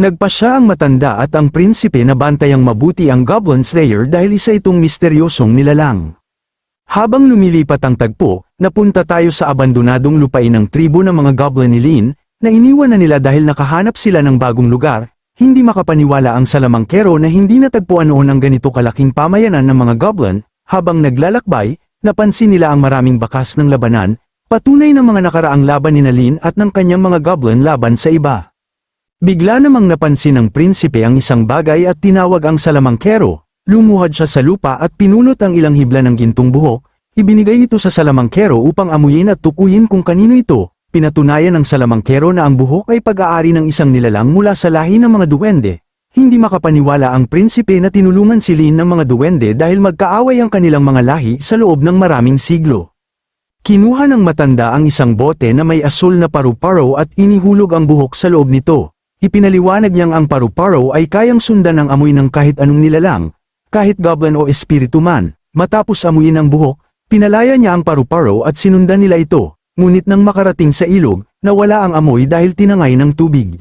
Nagpa siya ang matanda at ang prinsipe na bantayang mabuti ang Goblin Slayer dahil isa itong misteryosong nilalang. Habang lumilipat ang tagpo, napunta tayo sa abandonadong lupain ng tribo ng mga Goblin ni Lin, na iniwan na nila dahil nakahanap sila ng bagong lugar, hindi makapaniwala ang salamangkero na hindi natagpuan noon ang ganito kalaking pamayanan ng mga Goblin, habang naglalakbay, napansin nila ang maraming bakas ng labanan, patunay ng mga nakaraang laban ni Nalin at ng kanyang mga Goblin laban sa iba. Bigla namang napansin ng prinsipe ang isang bagay at tinawag ang salamangkero, lumuhad siya sa lupa at pinunot ang ilang hibla ng gintong buhok, ibinigay ito sa salamangkero upang amuyin at tukuyin kung kanino ito, pinatunayan ng salamangkero na ang buhok ay pag-aari ng isang nilalang mula sa lahi ng mga duwende. Hindi makapaniwala ang prinsipe na tinulungan si Lin ng mga duwende dahil magkaaway ang kanilang mga lahi sa loob ng maraming siglo. Kinuha ng matanda ang isang bote na may asul na paru-paro at inihulog ang buhok sa loob nito. Ipinaliwanag niyang ang paru-paro ay kayang sundan ng amoy ng kahit anong nilalang, kahit goblin o espiritu man. Matapos amuyin ang buhok, pinalaya niya ang paru-paro at sinundan nila ito, ngunit nang makarating sa ilog, nawala ang amoy dahil tinangay ng tubig.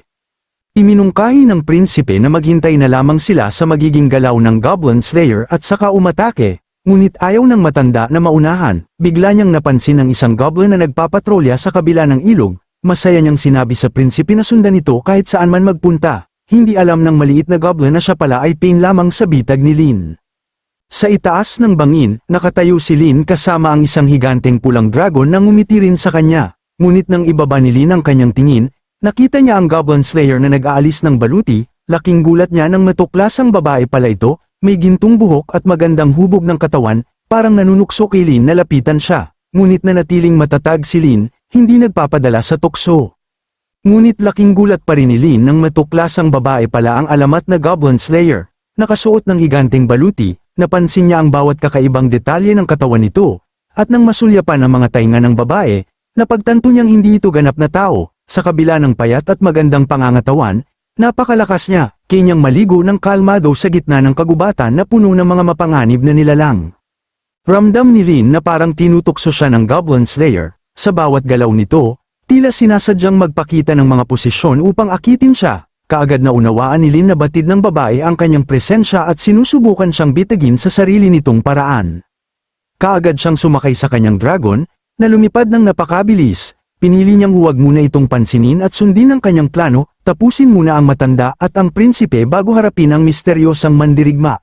Iminungkahi ng prinsipe na maghintay na lamang sila sa magiging galaw ng Goblin Slayer at saka umatake, ngunit ayaw ng matanda na maunahan, bigla niyang napansin ang isang goblin na nagpapatrolya sa kabila ng ilog, masaya niyang sinabi sa prinsipe na sundan ito kahit saan man magpunta, hindi alam ng maliit na goblin na siya pala ay pain lamang sa bitag ni Lin. Sa itaas ng bangin, nakatayo si Lin kasama ang isang higanteng pulang dragon na ngumiti rin sa kanya, ngunit nang ibaba ni Lin ang kanyang tingin, Nakita niya ang Goblin Slayer na nag-aalis ng baluti, laking gulat niya nang matuklasang babae pala ito, may gintong buhok at magandang hubog ng katawan, parang nanunukso kay Lin na lapitan siya, ngunit nanatiling matatag si Lin, hindi nagpapadala sa tukso. Ngunit laking gulat pa rin ni Lin nang matuklasang babae pala ang alamat na Goblin Slayer, nakasuot ng higanteng baluti, napansin niya ang bawat kakaibang detalye ng katawan nito, at nang masulyapan ang mga tainga ng babae, napagtanto niyang hindi ito ganap na tao, sa kabila ng payat at magandang pangangatawan, napakalakas niya, kanyang maligo ng kalmado sa gitna ng kagubatan na puno ng mga mapanganib na nilalang. Ramdam ni Lin na parang tinutokso siya ng Goblin Slayer, sa bawat galaw nito, tila sinasadyang magpakita ng mga posisyon upang akitin siya, kaagad na unawaan ni Lin na batid ng babae ang kanyang presensya at sinusubukan siyang bitagin sa sarili nitong paraan. Kaagad siyang sumakay sa kanyang dragon, na lumipad ng napakabilis, Pinili niyang huwag muna itong pansinin at sundin ang kanyang plano, tapusin muna ang matanda at ang prinsipe bago harapin ang misteryosang mandirigma.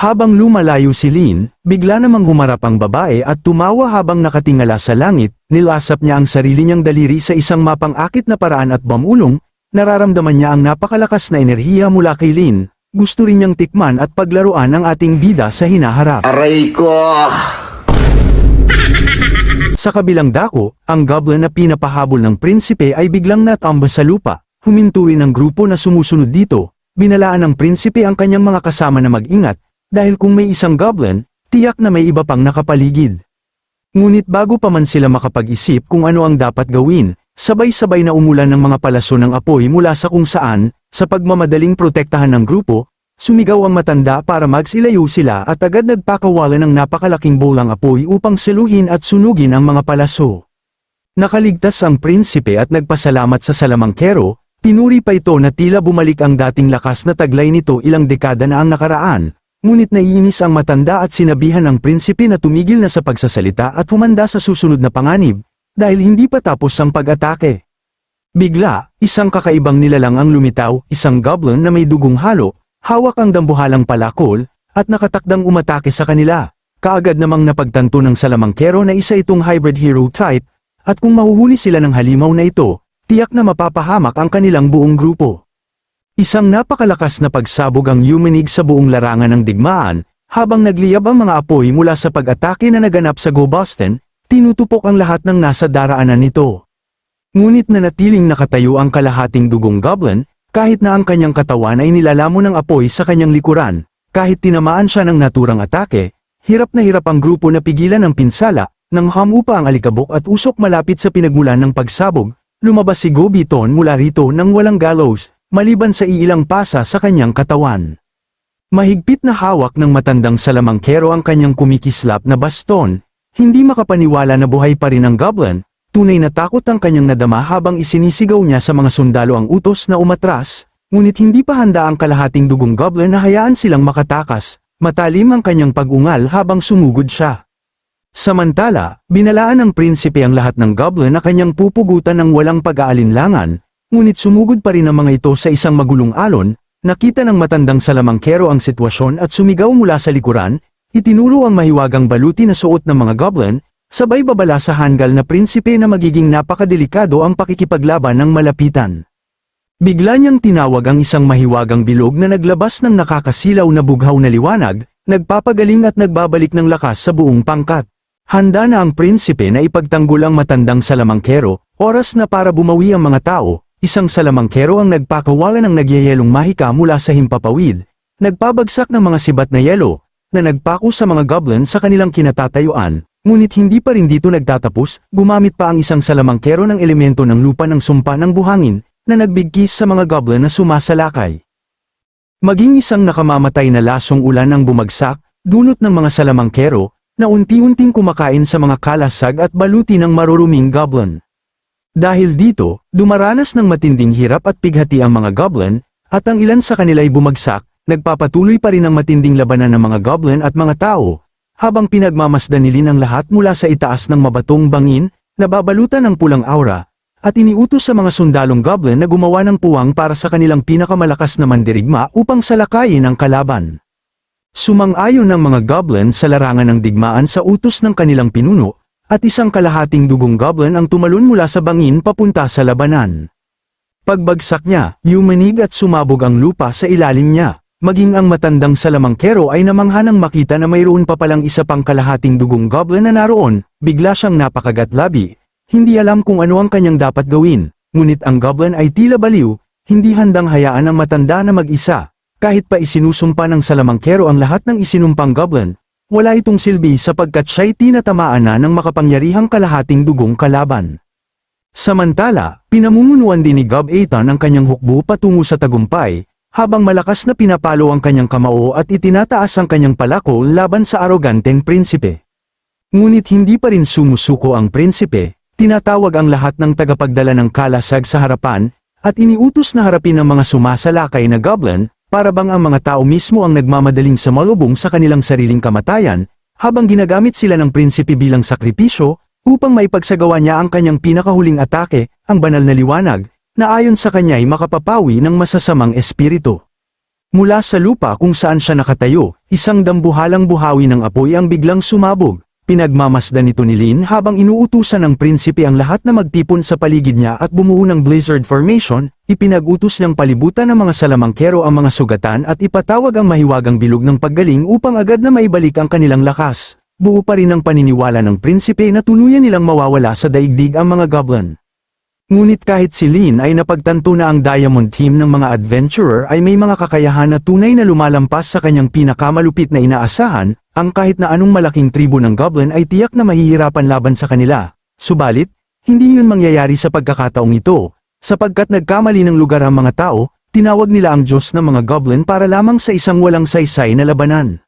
Habang lumalayo si Lin, bigla namang humarap ang babae at tumawa habang nakatingala sa langit, nilasap niya ang sarili niyang daliri sa isang mapang-akit na paraan at bamulong, nararamdaman niya ang napakalakas na enerhiya mula kay Lin, gusto rin niyang tikman at paglaruan ang ating bida sa hinaharap. Aray ko! Sa kabilang dako, ang goblin na pinapahabol ng prinsipe ay biglang natamba sa lupa. Huminto rin ang grupo na sumusunod dito. Binalaan ng prinsipe ang kanyang mga kasama na mag-ingat, dahil kung may isang goblin, tiyak na may iba pang nakapaligid. Ngunit bago pa man sila makapag-isip kung ano ang dapat gawin, sabay-sabay na umulan ng mga palaso ng apoy mula sa kung saan, sa pagmamadaling protektahan ng grupo, Sumigaw ang matanda para magsilayo sila at agad nagpakawala ng napakalaking bolang apoy upang siluhin at sunugin ang mga palaso. Nakaligtas ang prinsipe at nagpasalamat sa salamangkero, pinuri pa ito na tila bumalik ang dating lakas na taglay nito ilang dekada na ang nakaraan, ngunit naiinis ang matanda at sinabihan ng prinsipe na tumigil na sa pagsasalita at humanda sa susunod na panganib, dahil hindi pa tapos ang pag-atake. Bigla, isang kakaibang nilalang ang lumitaw, isang goblin na may dugong halo, Hawak ang dambuhalang palakol, at nakatakdang umatake sa kanila. Kaagad namang napagtanto ng salamangkero na isa itong hybrid hero type, at kung mahuhuli sila ng halimaw na ito, tiyak na mapapahamak ang kanilang buong grupo. Isang napakalakas na pagsabog ang yumanig sa buong larangan ng digmaan, habang nagliyab ang mga apoy mula sa pag-atake na naganap sa Go Boston, tinutupok ang lahat ng nasa daraanan nito. Ngunit nanatiling nakatayo ang kalahating dugong goblin, kahit na ang kanyang katawan ay nilalamo ng apoy sa kanyang likuran, kahit tinamaan siya ng naturang atake, hirap na hirap ang grupo na pigilan ang pinsala, nang hamupa ang alikabok at usok malapit sa pinagmulan ng pagsabog, lumabas si Gobiton mula rito nang walang gallows, maliban sa iilang pasa sa kanyang katawan. Mahigpit na hawak ng matandang salamangkero ang kanyang kumikislap na baston, hindi makapaniwala na buhay pa rin ang goblin, Tunay na takot ang kanyang nadama habang isinisigaw niya sa mga sundalo ang utos na umatras, ngunit hindi pa handa ang kalahating dugong goblin na hayaan silang makatakas, matalim ang kanyang pag-ungal habang sumugod siya. Samantala, binalaan ng prinsipe ang lahat ng goblin na kanyang pupugutan ng walang pag-aalinlangan, ngunit sumugod pa rin ang mga ito sa isang magulong alon, nakita ng matandang salamangkero ang sitwasyon at sumigaw mula sa likuran, itinuro ang mahiwagang baluti na suot ng mga goblin, sabay babala sa hanggal na prinsipe na magiging napakadelikado ang pakikipaglaban ng malapitan. Bigla niyang tinawag ang isang mahiwagang bilog na naglabas ng nakakasilaw na bughaw na liwanag, nagpapagaling at nagbabalik ng lakas sa buong pangkat. Handa na ang prinsipe na ipagtanggol ang matandang salamangkero, oras na para bumawi ang mga tao, isang salamangkero ang nagpakawala ng nagyayelong mahika mula sa himpapawid, nagpabagsak ng mga sibat na yelo, na nagpako sa mga goblin sa kanilang kinatatayuan, ngunit hindi pa rin dito nagtatapos, gumamit pa ang isang salamangkero ng elemento ng lupa ng sumpa ng buhangin, na nagbigkis sa mga goblin na sumasalakay. Maging isang nakamamatay na lasong ulan ang bumagsak, dulot ng mga salamangkero, na unti-unting kumakain sa mga kalasag at baluti ng maruruming goblin. Dahil dito, dumaranas ng matinding hirap at pighati ang mga goblin, at ang ilan sa kanila ay bumagsak, nagpapatuloy pa rin ang matinding labanan ng mga goblin at mga tao, habang pinagmamasdan nilin ang lahat mula sa itaas ng mabatong bangin, nababalutan ng pulang aura, at iniutos sa mga sundalong goblin na gumawa ng puwang para sa kanilang pinakamalakas na mandirigma upang salakayin ang kalaban. Sumang-ayon ng mga goblin sa larangan ng digmaan sa utos ng kanilang pinuno, at isang kalahating dugong goblin ang tumalon mula sa bangin papunta sa labanan. Pagbagsak niya, yumanig at sumabog ang lupa sa ilalim niya. Maging ang matandang salamangkero ay namanghanang makita na mayroon pa palang isa pang kalahating dugong goblin na naroon, bigla siyang napakagatlabi, hindi alam kung ano ang kanyang dapat gawin, ngunit ang goblin ay tila baliw, hindi handang hayaan ang matanda na mag-isa. Kahit pa isinusumpa ng salamangkero ang lahat ng isinumpang goblin, wala itong silbi sapagkat siya'y tinatamaan na ng makapangyarihang kalahating dugong kalaban. Samantala, pinamumunuan din ni Gob Aitan ang kanyang hukbo patungo sa tagumpay, habang malakas na pinapalo ang kanyang kamao at itinataas ang kanyang palako laban sa aroganteng prinsipe. Ngunit hindi pa rin sumusuko ang prinsipe, tinatawag ang lahat ng tagapagdala ng kalasag sa harapan, at iniutos na harapin ang mga sumasalakay na goblin, para bang ang mga tao mismo ang nagmamadaling sa malubong sa kanilang sariling kamatayan, habang ginagamit sila ng prinsipe bilang sakripisyo, upang maipagsagawa niya ang kanyang pinakahuling atake, ang banal na liwanag, na ayon sa kanya ay makapapawi ng masasamang espiritu. Mula sa lupa kung saan siya nakatayo, isang dambuhalang buhawi ng apoy ang biglang sumabog, pinagmamasdan nito ni Lin habang inuutusan ng prinsipe ang lahat na magtipon sa paligid niya at bumuo ng blizzard formation, ipinag-utos niyang palibutan ng mga salamangkero ang mga sugatan at ipatawag ang mahiwagang bilog ng paggaling upang agad na maibalik ang kanilang lakas. Buo pa rin ang paniniwala ng prinsipe na tuluyan nilang mawawala sa daigdig ang mga goblin. Ngunit kahit si Lin ay napagtanto na ang Diamond Team ng mga adventurer ay may mga kakayahan na tunay na lumalampas sa kanyang pinakamalupit na inaasahan, ang kahit na anong malaking tribo ng Goblin ay tiyak na mahihirapan laban sa kanila. Subalit, hindi yun mangyayari sa pagkakataong ito, sapagkat nagkamali ng lugar ang mga tao, tinawag nila ang Diyos ng mga Goblin para lamang sa isang walang saysay na labanan.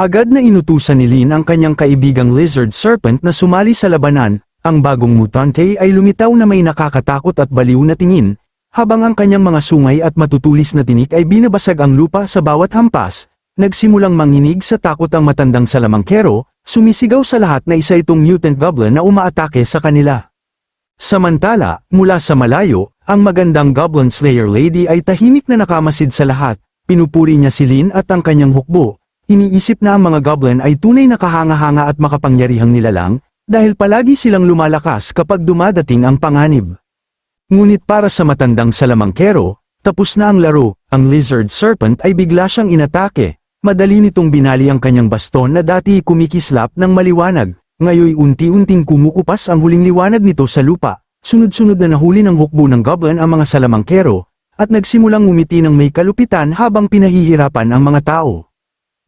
Agad na inutusan ni Lin ang kanyang kaibigang Lizard Serpent na sumali sa labanan, ang bagong mutante ay lumitaw na may nakakatakot at baliw na tingin, habang ang kanyang mga sungay at matutulis na tinik ay binabasag ang lupa sa bawat hampas, nagsimulang manginig sa takot ang matandang salamangkero, sumisigaw sa lahat na isa itong mutant goblin na umaatake sa kanila. Samantala, mula sa malayo, ang magandang Goblin Slayer Lady ay tahimik na nakamasid sa lahat, pinupuri niya si Lin at ang kanyang hukbo, iniisip na ang mga goblin ay tunay na kahanga-hanga at makapangyarihang nilalang, dahil palagi silang lumalakas kapag dumadating ang panganib. Ngunit para sa matandang salamangkero, tapos na ang laro, ang lizard serpent ay bigla siyang inatake, madali nitong binali ang kanyang baston na dati kumikislap ng maliwanag, ngayoy unti-unting kumukupas ang huling liwanag nito sa lupa, sunod-sunod na nahuli ng hukbo ng goblin ang mga salamangkero, at nagsimulang umiti ng may kalupitan habang pinahihirapan ang mga tao.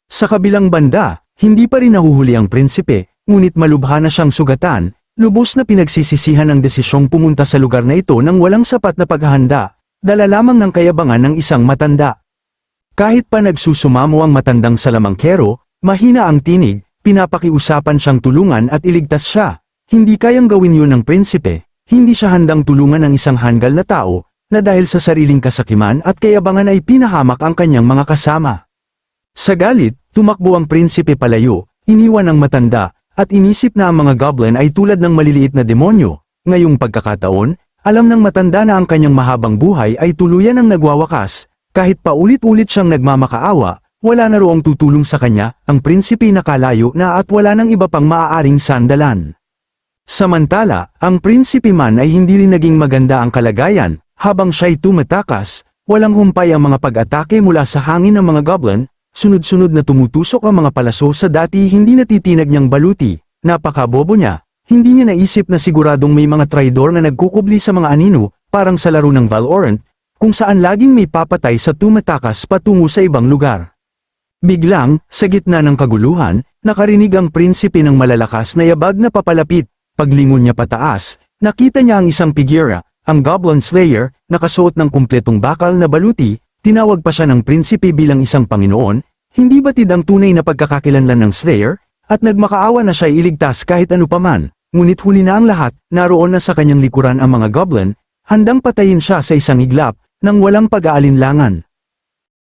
Sa kabilang banda, hindi pa rin nahuhuli ang prinsipe, ngunit malubha na siyang sugatan, lubos na pinagsisisihan ang desisyong pumunta sa lugar na ito nang walang sapat na paghahanda, dala lamang ng kayabangan ng isang matanda. Kahit pa nagsusumamo ang matandang salamangkero, mahina ang tinig, pinapakiusapan siyang tulungan at iligtas siya. Hindi kayang gawin yun ng prinsipe, hindi siya handang tulungan ang isang hanggal na tao, na dahil sa sariling kasakiman at kayabangan ay pinahamak ang kanyang mga kasama. Sa galit, tumakbo ang prinsipe palayo, iniwan ang matanda, at inisip na ang mga goblin ay tulad ng maliliit na demonyo. Ngayong pagkakataon, alam ng matanda na ang kanyang mahabang buhay ay tuluyan ang nagwawakas, kahit paulit-ulit siyang nagmamakaawa, wala na roong tutulong sa kanya, ang prinsipe nakalayo na at wala nang iba pang maaaring sandalan. Samantala, ang prinsipe man ay hindi rin naging maganda ang kalagayan, habang siya'y tumatakas, walang humpay ang mga pag-atake mula sa hangin ng mga goblin, sunod-sunod na tumutusok ang mga palaso sa dati hindi natitinag niyang baluti, napakabobo niya, hindi niya naisip na siguradong may mga traidor na nagkukubli sa mga anino, parang sa laro ng Valorant, kung saan laging may papatay sa tumatakas patungo sa ibang lugar. Biglang, sa gitna ng kaguluhan, nakarinig ang prinsipe ng malalakas na yabag na papalapit, paglingon niya pataas, nakita niya ang isang figura, ang Goblin Slayer, nakasuot ng kumpletong bakal na baluti, tinawag pa siya ng prinsipe bilang isang Panginoon, hindi batid ang tunay na pagkakakilanlan ng Slayer, at nagmakaawa na siya iligtas kahit ano paman, ngunit huli na ang lahat, naroon na sa kanyang likuran ang mga Goblin, handang patayin siya sa isang iglap, nang walang pag-aalinlangan.